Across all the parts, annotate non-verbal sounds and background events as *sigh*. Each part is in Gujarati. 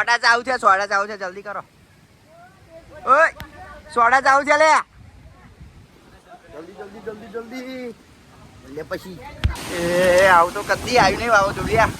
સોડા ચાવું છે સોડા ચાવું છે જલ્દી કરો. ઓય સોડા ચાવું છે લે. જલ્દી જલ્દી જલ્દી જલ્દી. લે પછી. એ આવું તો કદી આવ્યું નહીં આવો જોડિયા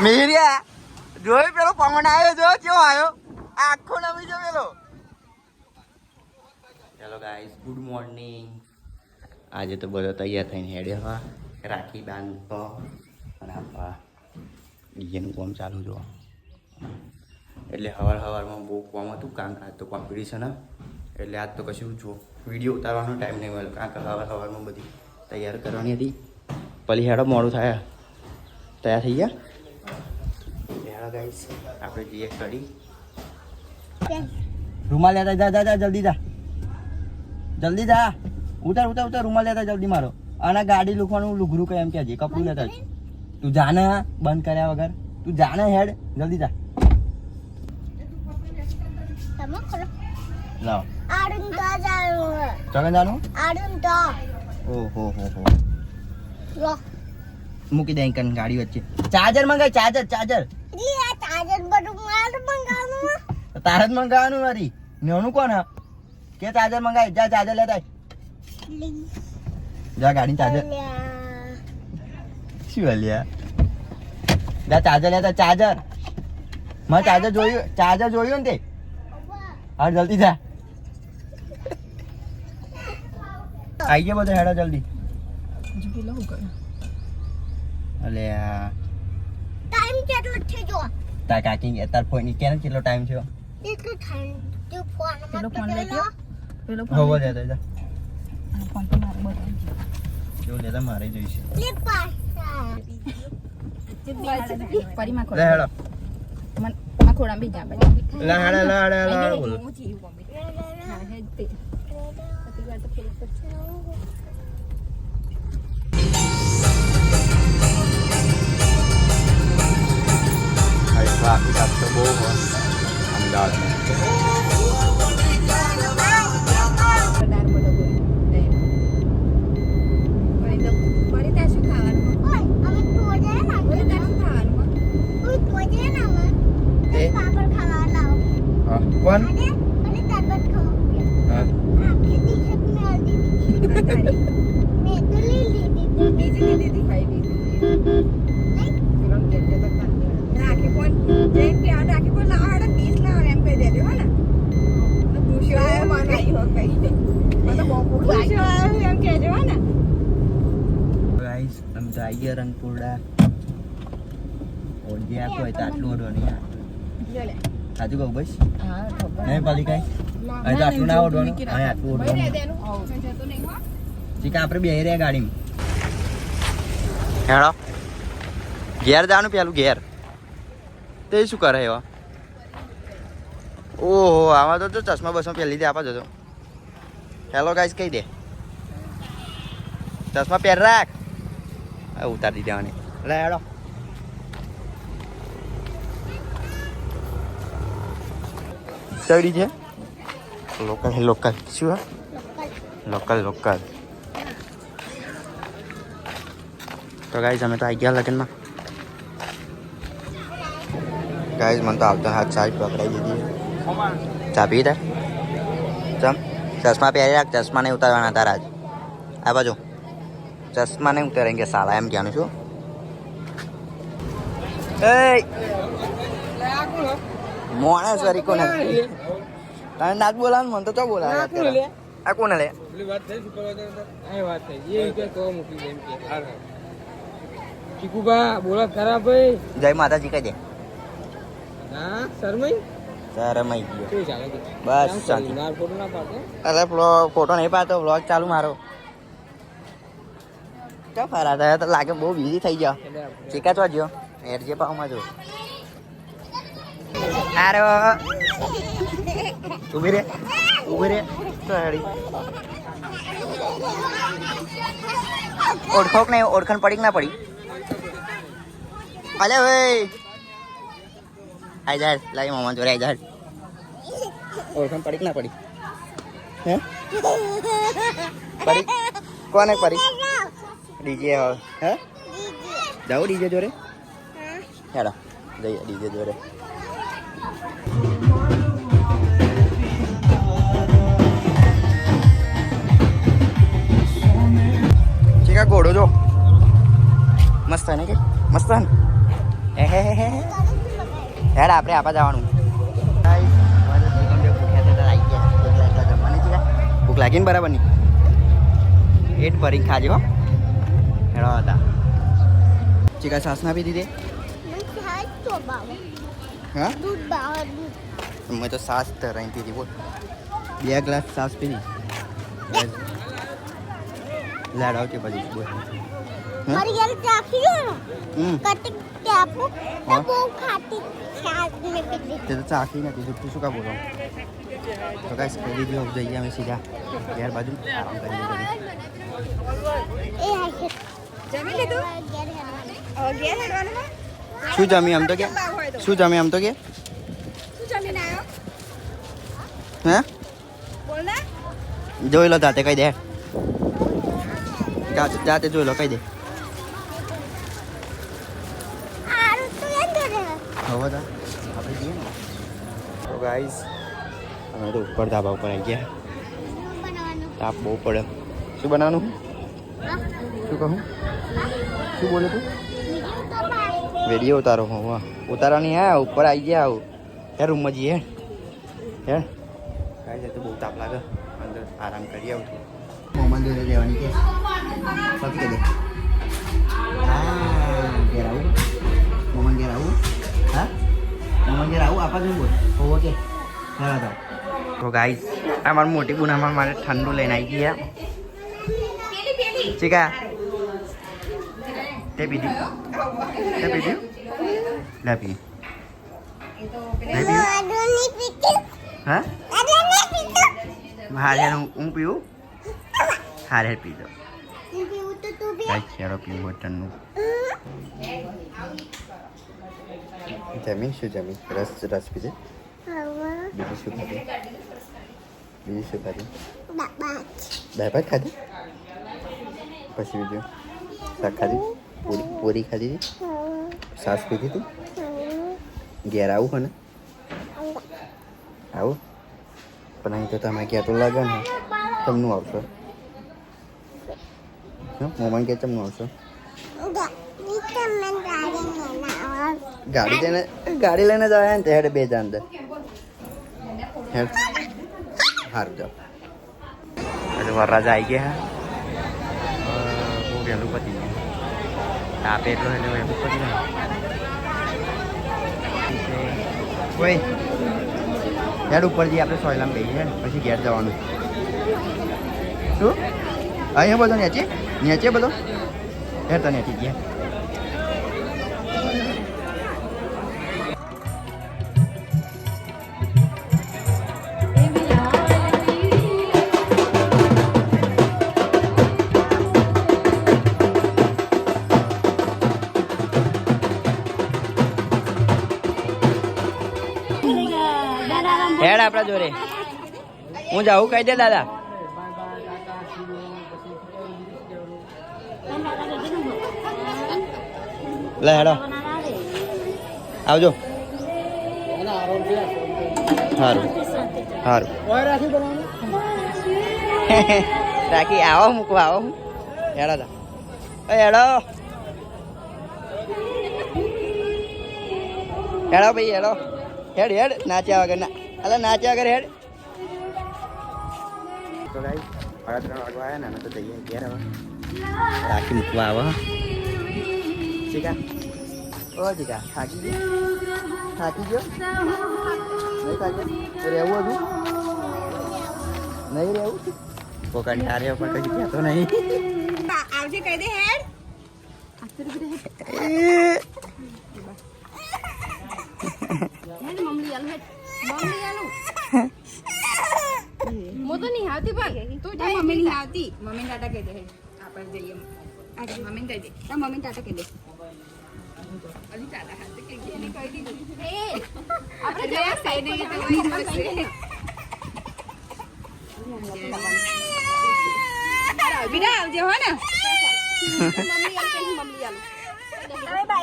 મેરિયા જોયું પેલો પવન આવ્યો જો કેવો આવ્યો? આખો નમી જો પેલો. હેલો ગાઈસ ગુડ મોર્નિંગ આજે તો બધો તૈયાર થઈને હેડે હવા રાખી બાંધતો અને આપવા ડીજેનું કોમ ચાલુ જો. એટલે હવાર હવારમાં બહુ કોમ હતું. કારણ કે આજ તો કોમ્પિટિશન એટલે આજ તો કશું જો વીડિયો ઉતારવાનો ટાઈમ નહીં મળ્યો. કારણ કે હવાર હવારમાં બધી તૈયાર કરવાની હતી. પછી હેડો મોડું થાય. તૈયાર થઈ ગયા? હેડો ગાઈસ આપણે જઈએ કરી રૂમાલ લેતા જા જા જા જલ્દી જા. જલ્દી જા. ઉતાર ઉતાર ઉતાર રૂમાલ લેતા જલ્દી મારો. અને ગાડી લુખવાનું લુઘરું કઈ એમ કે કપડું લેતા. તું જાને બંધ કર્યા વગર. તું જાને હેડ. જલ્દી જા. લાવ. આડું તો જાણું ચગન જાનું? આડું તો ઓહો હો હો. લો. મૂકી દે કન ગાડી વચ્ચે. ચાર્જર મંગાય ચાર્જર ચાર્જર. ચાર્જર બધું માર મંગાવવાનું. તારે જ મંગાવવાનું મારી નેનું કોણ હે? કે ચાર્જર મંગાઈ જા ચાર્જર લેતા. જા ગાડી ચાર્જર. શું અલ્યા? જા ચાર્જર લેતા ચાર્જર. મેં ચાર્જર જોયું ચાર્જર જોયું ને તે? હા જલ્દી જા. આઈ ગયો બધો હેડો જલ્દી. અલે ટાઈમ કેટલો છે જો તાર કાકી તાર ફોન કેને કેટલો ટાઈમ થયો? એટલું ટાઈમ તું ફોન પેલો ફોન? પેલો હોવો લેતો જા. ફોન તો મારે બધો જો લેતા મારે જોઈશે. લી પાછા પરીમાં લે *laughs* તો આવી ગયા રંગપુરડા. ઓળગ્યા કોઈ તો આટલું ઓઢો નહીં. લે. સાચું કહું બસ નહીં પાલી કઈ અહીં તો આટલું ના ઓઢવાનું અહીં આટલું ભાઈ ઓઢવાનું ચીકા આપણે બે રહ્યા ગાડીમાં હેડો ઘેર જવાનું પેલું ઘેર તે શું કરે એવા ઓહો આમાં તો ચશ્મા બસમાં પહેલી દે આપા જતો હેલો ગાઈસ કહી દે ચશ્મા પહેર રાખ ઉતારી દેવાની લે હેડો ચડી છે? લોકલ હે લોકલ શું હા? લોકલ લોકલ તો ગાઈઝ અમે તો આવી ગયા લગ્નમાં. ગાઈઝ મને તો આવતા હાથ સારી પકડાઈ દીધી. ચા પી તાર? ચમ? ચશ્મા પહેરી રાખ ચશ્મા નહીં ઉતારવાના તારા જ. આ બાજુ. ચશ્મા નહીં ઉતારેંગે સાલા એમ કહેવાનું છું. એ મોણસ વારી કોને? તને નાત બોલાવ મને તો ચો બોલાવે. આ કોને લે? પેલી વાત થઈ સુપરવાઇઝર વાત થઈ. એ કે કહો મૂકી દે એમ કે. હા. ચીકુબા બોલો ખરા ભાઈ. જય માતાજી કહી દે. હા શરમઈ? તારે મઈ ગયો ચાલે કે ફોટો ના પાડતો? અરે ફોટો નહીં પાડતો વ્લોગ ચાલુ મારો. ક્યાં ફરા થયા તો લાગે બહુ બિઝી થઈ ગયો. ચીકા તો જો એરજે પાઉમાં પાવમાં જો. અરે ઊભી રે ઊભી રે તો ઓળખોક ઓળખો કે નહીં ઓળખણ પડી કે ના પડી. અલે ભાઈ. આઈ જા લાઈ મામા જોડે આઈ જા ઓળખણ પડી કે ના પડી. હે? પડી? કોને પડી? ડીજે હે? જાઉં ડીજે જોડે. હેડો જઈએ ડીજે જોડે. ચીકા ઘોડો જો. મસ્ત ને કે? મસ્ત ને? હે હે હે હેડ, આપણે આપા જવાનું. ભૂખ લાગી ને બરાબરની? પેટ ભરી ખાજો હેડો હતા ચીકા સાસના પી તે હા દૂધ બહાર દૂધ મેં તો સાસ તરાઈ પીધી બોલ બે ગ્લાસ સાસ પીધી લાડ આવતી પછી બોલ મારી ઘરે ચાખી ગયો ને હમ કટિંગ ટાપુ હા. તો બહુ ખાટી છાસ ને પીધી તે તો ચાખી નથી તું શું કા બોલો તો કાંઈ કરી દીધું હવે જઈએ અમે સીધા ઘેર બાજુ આરામ કરીએ કરીએ. એ આખે જમી લીધું ઘેર હેરવાનું. હવે ઘેર હેડવાનું હે? શું જમી આમ તો કે. શું જમી આમ તો કે? હે? જોઈ લો જાતે કહી દે. જાતે જાતે જોઈ લો કહી દે. હવે આપણે જઈએ ને. તો ગાઈસ અમે તો ઉપર ધાબા ઉપર આવી ગયા. તાપ બહુ પડે શું બનાવવાનું? શું કહું? શું બોલે તું? વીડિયો ઉતારો હું વાહ. ઉતારવાની હા ઉપર આવી ગયા આવું. હે રૂમમાં જઈએ. હે? કાંઈ જાય તો બહુ તાપ લાગે. અંદર આરામ કરી આવું છું. મંદિર જવાની કે? પકડી દે? હા ઘેર આવું. મમન ઘેર આવું. હા? મમન ઘેર આવું? આપા જોઈ બોલ. હોવો કે? હા તો તો ગાઈસ આ મારી મોટી બુનામાં મારે ઠંડુ લઈને આવી ગયા. ચીકા તે પીધી લે પી લે પી આડુની પીતી હા હું હું પીધો હું પીવું? તો તું પી કાંઈ ખેડો પીવું ઠંડુ જમીન શું જમીન રસ રસ પીધે બીજું શું ખાધું? બીજું શું ખાધું? દાળ ભાત ખાધી? પછી બીજું? શાક ખાધી? પૂરી પૂરી ખાધી હતી? સાસ પીધી હતી? ઘેર આવું હને આવું. પણ અહીં તો તમે ક્યાં તો લાગે ને. તમનું આવશો. મોમાં ક્યાં તમનું આવશો? ગાડી લઈને ગાડી લઈને જવાય ને ત્યારે બે જાણ હેડ. સારું જાઓ. વરરાજા આવી ગયા બહુ વહેલું પતી ગયું. તાપે એટલો પતી જાય ઓય હેડ ઉપર જઈએ આપણે સોયલામ બેસીએ ને પછી ઘેર જવાનું શું અહીંયા બધો નેચે નેચે બધો હેડ તો નેચી ગયા જોડે. હું જાઉં? કહી દે દાદા. લે હેડો. આવજો. સારું સારું *laughs* રાખી આવો મૂકવા આવો. હેડો તા. એ હેડો. હેડો ભાઈ હેડો. હેડ હેડ નાચ્યા વગર ના અલા નાચ્યા કરે હેડ. તો ગાઈ સાડા ત્રણ વાગવા આવ્યા ને અમે તો જઈએ ઘેર હવે. રાખી મૂકવા આવો ચીકા ઓ ઠીકા થાકી ગયો? થાકી ગયો? નહીં થાક્યો? રહેવું હતું નહીં રહેવું? તો કંટાળ્યો પણ કઈ કહેતો નહીં. આવજે કહી દે હેડ. *laughs* હું તો નહીં આવતી પણ તું જા મમ્મી નહીં આવતી. મમ્મી ટાટા કહી દે આપણે જઈએ મમ્મી. કહી દે. તાર મમ્મી ટાટા કહી દે. આપણે જવા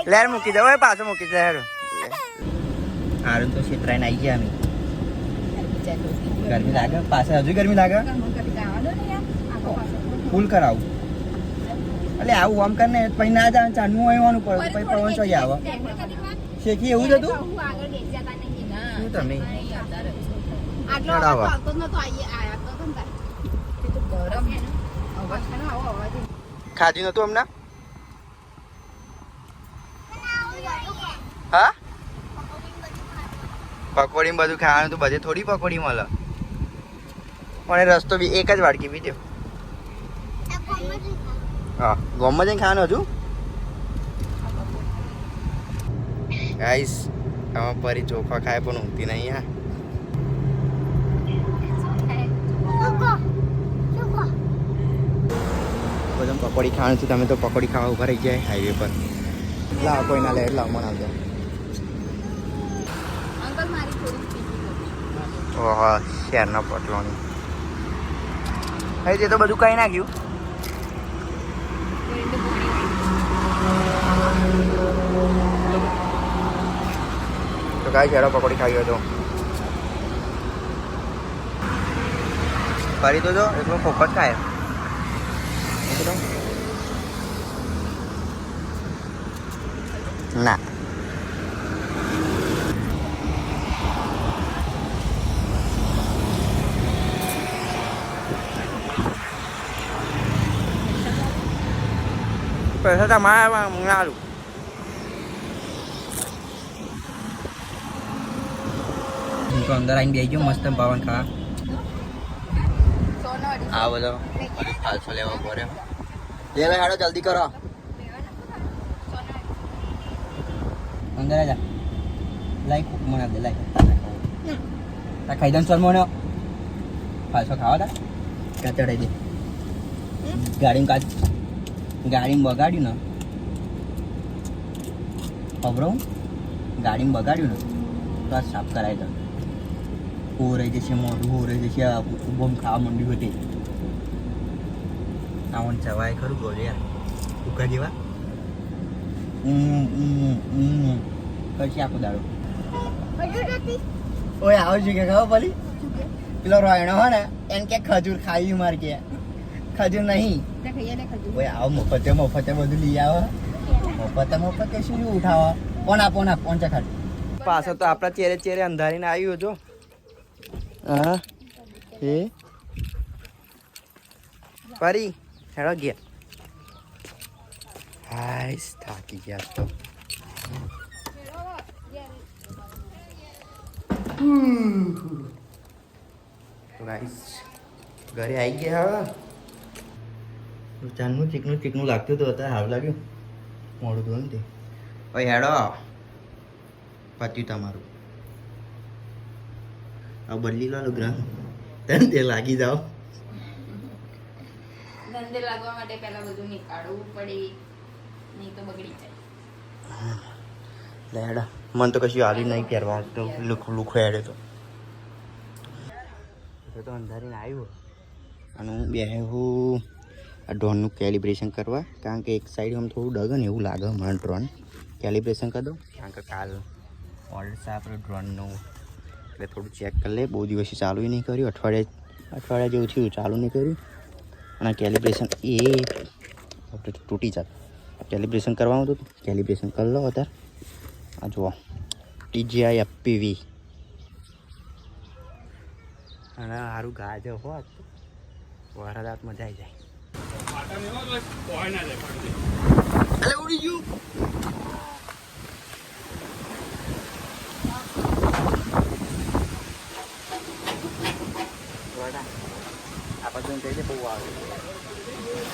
લેર મૂકી દો પાછો મૂકી દે હેરો હારું તો છેતરાઈને આવી ગયા અમે. ગરમી લાગે? પાસે હજુ ગરમી લાગે? ફૂલ કરાવું. એટલે આવું આમ કરીને પછી ના જાય ચાંદનું આવવાનું પડે પછી પવન ચોઈ આવે. શેખી એવું જ હતું? શું તમે? ખાધું નતું હમણાં? હા? પકોડી ને બધું ખાવાનું તો બધે થોડી પકોડી મળે. પણ એ રસ્તો બી એક જ વાડકી બીજો હા ગોમમાં જઈને ખાવાનું હજુ? ગાઈસ આમાં પરી ચોખા ખાય પણ ઊંઘતી નહીં, હા. બધા પકોડી ખાવાનું છે, તમે તો પકોડી ખાવા ઊભા રહી જાય હાઈવે પર. લાવ કોઈ ના લે, લાવ, મને આવજો અંકલ મારી થોડી ઓહો શેરના પટલોની હવે તે તો બધું કઈ નાખ્યું. તો કાંઈ શેરો પકોડી ખાવી હતો ફરી તો જો એટલો ફોકસ ખાય. એટલો? ના પૈસા તમારા હું આલું. હું તો અંદર આવીને બેસી ગયો મસ્ત પવન ખા. સોનવાડી આ બધો ફાલસો લેવો પડે. લે ભાઈ હાડો જલ્દી કરો. અંદર આજા. લાઈક મને આપે લાઈક આ ખાઈ દઉં ચાલ મને ફાલસો ખાવા તા ક્યાં ચડાઈ દે. ગાડીમાં કાચ. ગાડીમાં બગાડ્યું ને. ખબરો ગાડીમાં બગાડ્યું ને તો આ સાફ કરાવી દો હો રહી જશે મોઢું હો રહી જશે ઉભમ ખાવા માંડ્યું હતી આવું ચવાય ખરું બોલ યાર. ઉકા જેવા? પછી આખો દાડો. ઓય આવું છે કે ખબર પડી? પેલો રોયણો હોય ને એને કે ખજૂર ખાવી માર કે. ખજૂર નહીં. ઓય આવ મફતે મફતે બધું લઈ આવો. મફતે મફતે શું ઉઠાવો. પોના પોના પોંચા ખાડ પાછો તો આપણા ચેરે ચેરે અંધારીને આવ્યું જો. હા એ. પરી હેડો ગયા હાઈસ થાકી ગયા તો. તો ગાઈસ ઘરે આવી ગયા હવે? ચાંદનું ચીકનું ચીકનું લાગતું હતું અત્યારે સારું લાગ્યું. મોડું હતું ને તે. ભાઈ હેડો. પત્યું તમારું. આ બદલી લો ગ્રહ તને તે લાગી જાઓ. ધંધે લાગવા માટે પહેલા બધું નીકાળવું પડે નહીં તો બગડી જાય. લે મને તો કશું આવી નહીં પહેરવા તો લુક લુખો હેડે તો. તો અંધારીને આવ્યો. અને હું બે હું. આ ડ્રોનનું કેલિબ્રેશન કરવા, કારણ કે એક સાઈડ આમ થોડું ડગે ને એવું લાગે મને ડ્રોન. કેલિબ્રેશન કરી દઉં કારણ કે કાલ ઓર્ડર છે આપણે ડ્રોનનું. એટલે થોડું ચેક કરી લે. બહુ દિવસથી ચાલુ નહીં કર્યું. અઠવાડિયા અઠવાડિયા જેવું થયું ચાલુ નહીં કર્યું. અને કેલિબ્રેશન એ આપણે તૂટી જાત. કેલિબ્રેશન કરવાનું હતું કેલિબ્રેશન કરી લો અત્યારે. આ જુઓ. ટીજીઆઈ એફપીવી અને સારું ગાજર હોત વરસાદ મજા આવી જાય. Hello, what are you?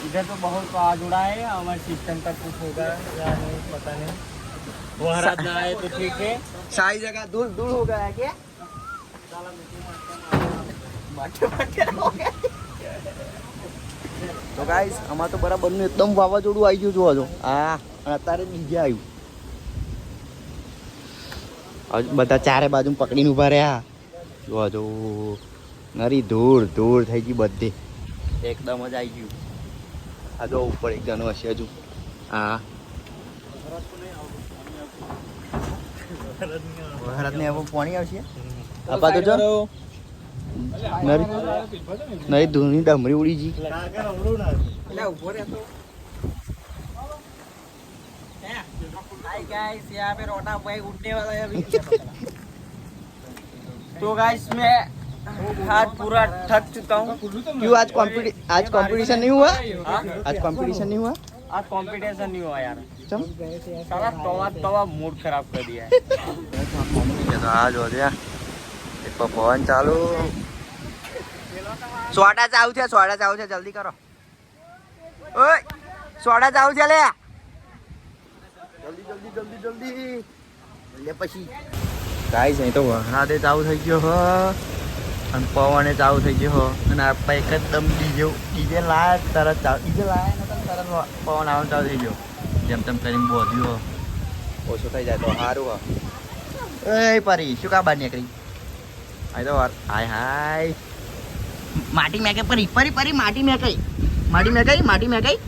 इधर तो बहुत पाज जुड़ा है हमारे सिस्टम का कुछ होगा या नहीं पता नहीं। वो वहरात ना आए तो ठीक है। सारी जगह दूर दूर हो गया क्या? बाटे बाटे हो गया। તો ગાઈસ આમાં તો બરાબરનું એકદમ વાવાઝોડું આવી ગયું જોવા જો. હા. અત્યારે બીજે આવ્યું. બધા ચારે બાજુ પકડીને ઊભા રહ્યા. જોવા જો. નરી ધૂળ ધૂળ થઈ ગઈ બધી. એકદમ જ આવી ગયું. આ જો ઉપર એક જણ હશે હજુ. હા. વરસાદ ને હવે પાણી આવશે? આપા તો જો. નરી નરી ધૂળની ડમરી ઉડી જી એટલે ઉભો રહેતો हाय गाइस यहाँ पे रोटा भाई उठने वाला है अभी तो गाइस मैं हाथ पूरा थक चुका हूँ क्यों आज कॉम्पिटि आज कंपटीशन नहीं हुआ आज कंपटीशन नहीं हुआ आज कंपटीशन नहीं हुआ यार चम साला तवा तवा मूड खराब कर दिया है આ જો ત્યાં એક પવન ચાલુ સોડા ચાવ છે સોડા ચાવ છે જલ્દી કરો. ઓય સોડા ચાવ છે લે. જલ્દી જલ્દી જલ્દી જલ્દી. લે પછી. ગાઈસ અહીં તો વરસાદે ચાલુ થઈ ગયો હો. અને પવને ચાવું થઈ ગયો હો. અને આપણે એકદમ ડીજે ડીજે લાયા તરત ચાવ ડીજે લાયા ને તરત પવન આવવાનું ચાલુ થઈ ગયો. જેમ તેમ કરીને બોધ્યું હો. ઓછું થઈ જાય તો સારું હો. એ પરી શું કા બહાર નીકળી? આય તો હાય હાય. માટી મેકે પરી પરી પરી માટી મેકાઈ માટી મેકાઈ માટી મેકાઈ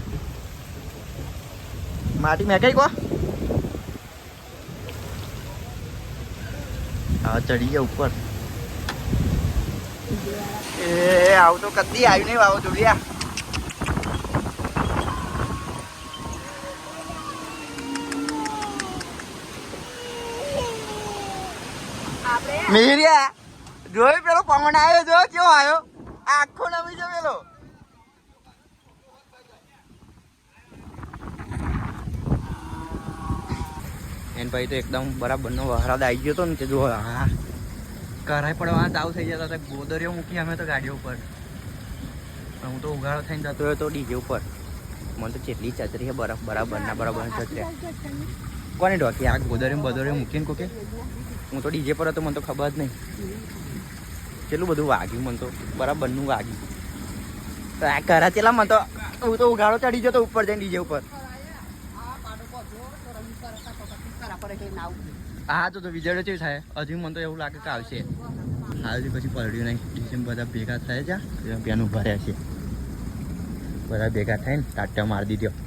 માટી મેકાઈ કો. હા ચડી ગયા ઉપર. એ આવું તો કદી આવ્યું નહીં વાવો જોડિયા મેરિયા જોઈ પેલો પવન આવ્યો જો કેવો આવ્યો? આખો નમી જમેલો એન ભાઈ તો એકદમ બરાબરનો વહરાદ આવી ગયો હતો ને તે જો હા. કરાય પડવા ચાલુ થઈ જતા હતા, ગોદરીઓ મૂકી અમે તો ગાડીઓ ઉપર. હું તો ઉઘાડો થઈને જતો રહ્યો તો ડીજે ઉપર. મને તો ચેટલી ચતરી છે બરફ બરાબરના બરાબર ચતર્યા કોને ઢોકી? આ ગોદરીઓ બધોરીઓ મૂકીને કોકે? હું તો ડીજે પર હતો, મને તો ખબર જ નહીં. કેટલું બધું વાગ્યું મને તો. બરાબરનું વાગ્યું. આ કરા ચેલા મને તો, હું તો ઉઘાડો ચડી જતો ઉપર જઈને ડીજે ઉપર. હા, તો તો ચેવી થાય. હજુ મને તો એવું લાગે કે આવશે. હાલ પછી પલડ્યું નહીં. ડિસેમ્બર બધા ભેગા થયા છે. પેનું ભર્યા છે. બધા ભેગા થઈને ટાટા મારી દીધો.